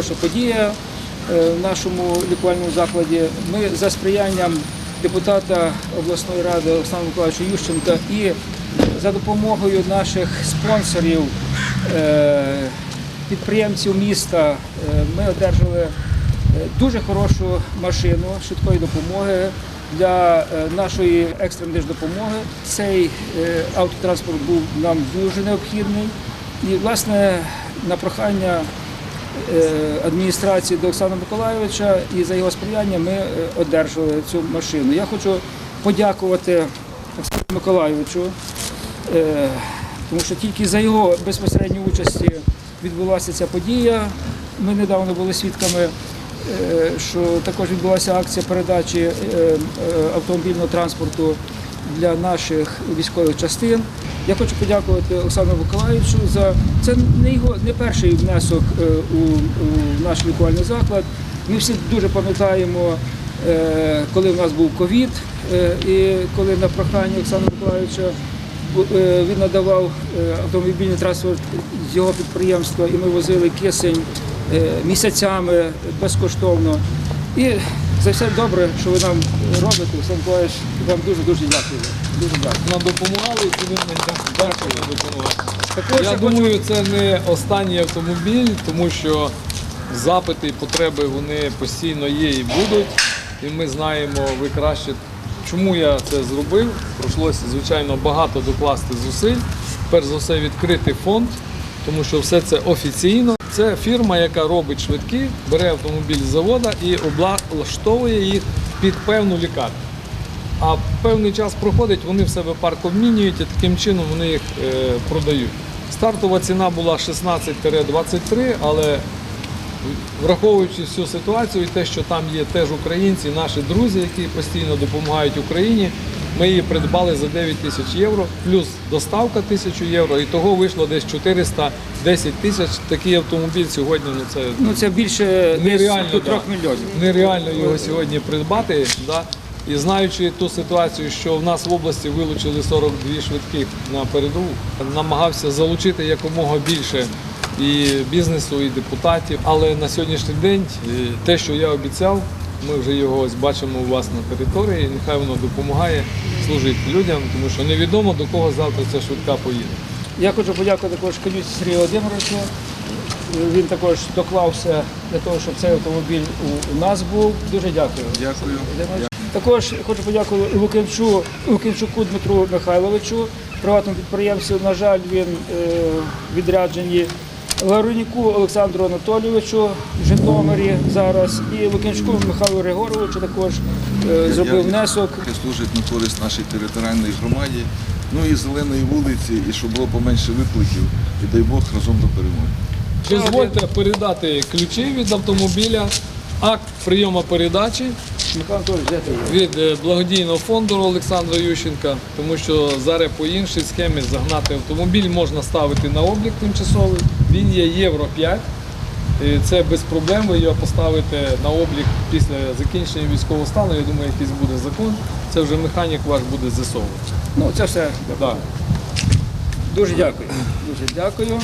хороша подія е, в нашому лікувальному закладі. Ми за сприянням депутата обласної ради Олександра Миколаївича Ющенка і за допомогою наших спонсорів, е, підприємців міста, е, ми одержали дуже хорошу машину швидкої допомоги для нашої екстреної допомоги. Цей автотранспорт був нам дуже необхідний. І, власне, на прохання адміністрації до Олександра Миколайовича і за його сприяння ми е, одержали цю машину. Я хочу подякувати Олександру Миколайовичу, е, тому що тільки за його безпосередньої участі відбулася ця подія. Ми недавно були свідками, е, що також відбулася акція передачі е, е, автомобільного транспорту для наших військових частин. Я хочу подякувати Олександру Миколаївичу за це не його не перший внесок е, у, у наш лікувальний заклад. Ми всі дуже пам'ятаємо, е, коли в нас був ковід, е, і коли на прохання Олександра Миколаївича він надавав автомобільний транспорт його підприємства, і ми возили кисень місяцями безкоштовно. І за все добре, що ви нам робите, Олександр Миколаївич, вам дуже дуже дякую. Дуже дякую. Нам допомагали і будемо далі допомагати. Також Я хочу- думаю, це не останній автомобіль, тому що запити і потреби вони постійно є і будуть. І ми знаємо, ви краще, чому я це зробив. Пройшлося, звичайно, багато докласти зусиль. Перш за все, відкрити фонд, тому що все це офіційно. Це фірма, яка робить швидкі, бере автомобіль з завода і облаштовує їх під певну лікарню. А певний час проходить, вони в себе парк обмінюють і таким чином вони їх е, продають. Стартова ціна була 16-23, але враховуючи всю ситуацію і те, що там є теж українці, наші друзі, які постійно допомагають Україні, ми її придбали за 9 тисяч євро, плюс доставка 1000 євро, і того вийшло десь 410 тисяч. Такий автомобіль сьогодні ну це Ну це більше Нереально, до да. мільйонів. нереально його сьогодні придбати. Да? І знаючи ту ситуацію, що в нас в області вилучили 42 швидких на передову, намагався залучити якомога більше і бізнесу, і депутатів. Але на сьогоднішній день е, те, що я обіцяв, ми вже його ось бачимо у вас на території. Нехай воно допомагає служити людям, тому що невідомо до кого завтра ця швидка поїде. Я хочу подякувати також Канюці Сергію Володимировичу. Він також доклався для того, щоб цей автомобіль у, нас був. Дуже дякую. Дякую. Також хочу подякувати і Лукинчу, Лукинчуку Дмитру Михайловичу, приватному підприємцю. На жаль, він е, відряджені. Ларуніку Олександру Анатолійовичу в Житомирі зараз і Лукинчуку Михайлу Григоровичу також е, зробив внесок. Яке служить на користь нашій територіальній громаді. Ну і зеленої вулиці, і щоб було поменше викликів. І дай Бог разом до перемоги. Дозвольте передати ключі від автомобіля, акт прийому передачі. Від е, благодійного фонду Олександра Ющенка, тому що зараз по іншій схемі загнати автомобіль можна ставити на облік тимчасовий. Він є Євро 5. І це без проблем. Ви його поставите на облік після закінчення військового стану. Я думаю, якийсь буде закон. Це вже механік ваш буде з'ясовувати. Ну, це все. Да. Дуже дякую. Дуже дякую.